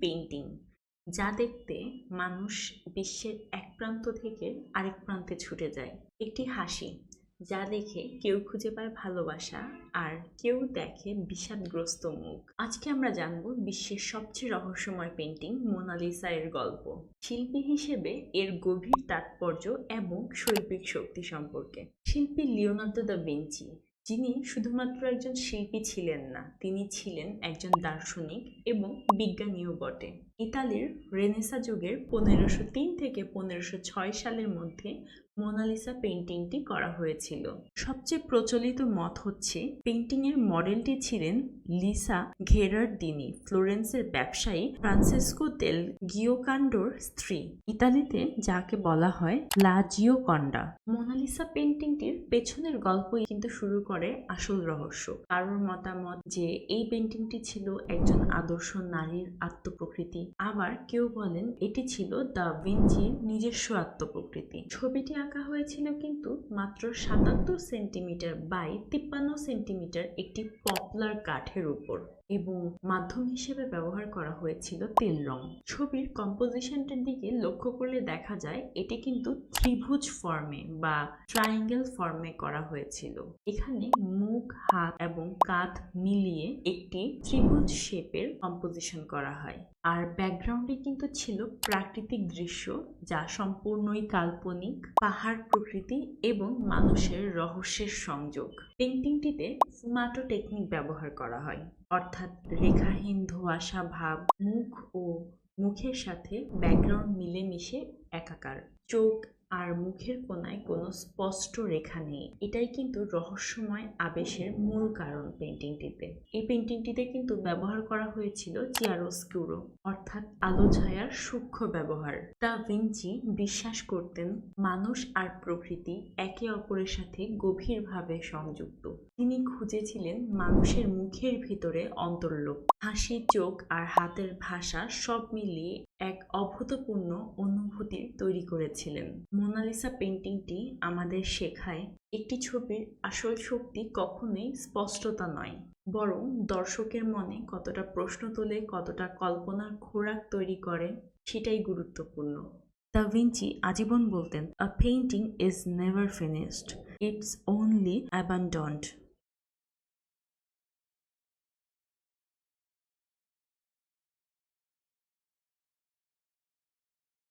Painting যা দেখতে মানুষ বিশ্বের এক প্রান্ত থেকে আরেক প্রান্তে ছুটে যায়। একটি হাসি, যা দেখে কেউ খুঁজে পায় ভালোবাসা আর কেউ দেখে বিষাদগ্রস্ত মুখ। আজকে আমরা জানব বিশ্বের সবচেয়ে রহস্যময় পেন্টিং মোনালিসা এর গল্প। শিল্পী হিসেবে এর গভীর তাৎপর্য এবং শৈল্পিক শক্তি সম্পর্কে। শিল্পী লিওনার্দো দ্য ভিঞ্চি যিনি শুধুমাত্র একজন শিল্পী ছিলেন না তিনি ছিলেন একজন দার্শনিক এবং বিজ্ঞানীও বটে। ইতালির রেনেসা যুগের পনেরোশো তিন থেকে পনেরোশো ছয় সালের মধ্যে মোনালিসা পেন্টিংটি করা হয়েছিল। সবচেয়ে প্রচলিত মত হচ্ছে পেন্টিংয়ের মডেলটি ছিলেন লিসা ঘেরারদিনি ফ্লোরেন্সের ব্যবসায়ী ফ্রান্সিসকো তেল গিওকান্ডোর স্ত্রী। ইতালিতে যাকে বলা হয় লা জিওকন্ডা মোনালিসা পেন্টিংটির পেছনের গল্পই কিন্তু শুরু করে আসল রহস্য। কারোর মতামত যে, এই পেন্টিংটি ছিল একজন আদর্শ নারীর আত্মপ্রকৃতি আবার কেউ বলেন এটি ছিল দা ভিঞ্চির নিজস্ব আত্মপ্রকৃতি। ছবিটি আঁকা হয়েছিল কিন্তু মাত্র সাতাত্তর সেন্টিমিটার বাই তিপ্পান্ন সেন্টিমিটার একটি পপলার কাঠের উপর। এবং মাধ্যম হিসেবে ব্যবহার করা হয়েছিল তেল রং। ছবির কম্পোজিশনটার দিকে লক্ষ্য করলে দেখা যায় এটি কিন্তু ত্রিভুজ ফর্মে বা ট্রায়াঙ্গেল ফর্মে করা হয়েছিল। এখানে মুখ, হাত এবং কাঁধ মিলিয়ে একটি ত্রিভুজ শেপের কম্পোজিশন করা হয়। আর ব্যাকগ্রাউন্ডে কিন্তু ছিল প্রাকৃতিক দৃশ্য যা সম্পূর্ণই কাল্পনিক, পাহাড় প্রকৃতি এবং মানুষের রহস্যের সংযোগ। পেন্টিংটিতে ফুমাটো টেকনিক ব্যবহার করা হয়। অর্থাৎ রেখাহীন ধোঁয়াশা ভাব মুখ ও মুখের সাথে ব্যাকগ্রাউন্ড মিলেমিশে একাকার। চোখ আর মুখের কোনায় কোনো স্পষ্ট রেখা নেই। এটাই কিন্তু রহস্যময় আবেশের মূল কারণ পেন্টিংটিতে এই পেন্টিংটিতে কিন্তু ব্যবহার করা হয়েছিল চিয়ারোস্কিউরো, অর্থাৎ আলো ছায়ার সূক্ষ্ম ব্যবহার। দা ভিঞ্চি বিশ্বাস করতেন, মানুষ আর প্রকৃতি একে অপরের সাথে গভীরভাবে সংযুক্ত। তিনি খুঁজেছিলেন মানুষের মুখের ভিতরে অন্তর্লোক। হাসি, চোখ আর হাতের ভাষা সব মিলিয়ে এক অভূতপূর্ণ অনুভূতি তৈরি করেছিলেন। মোনালিসা পেন্টিংটি আমাদের শেখায় একটি ছবির আসল শক্তি কখনোই স্পষ্টতা নয়, বরং দর্শকের মনে কতটা প্রশ্ন তোলে, কতটা কল্পনার খোরাক তৈরি করে, সেটাই গুরুত্বপূর্ণ। দ্য ভিঞ্চি আজীবন বলতেন, a painting is never finished, it's only abandoned.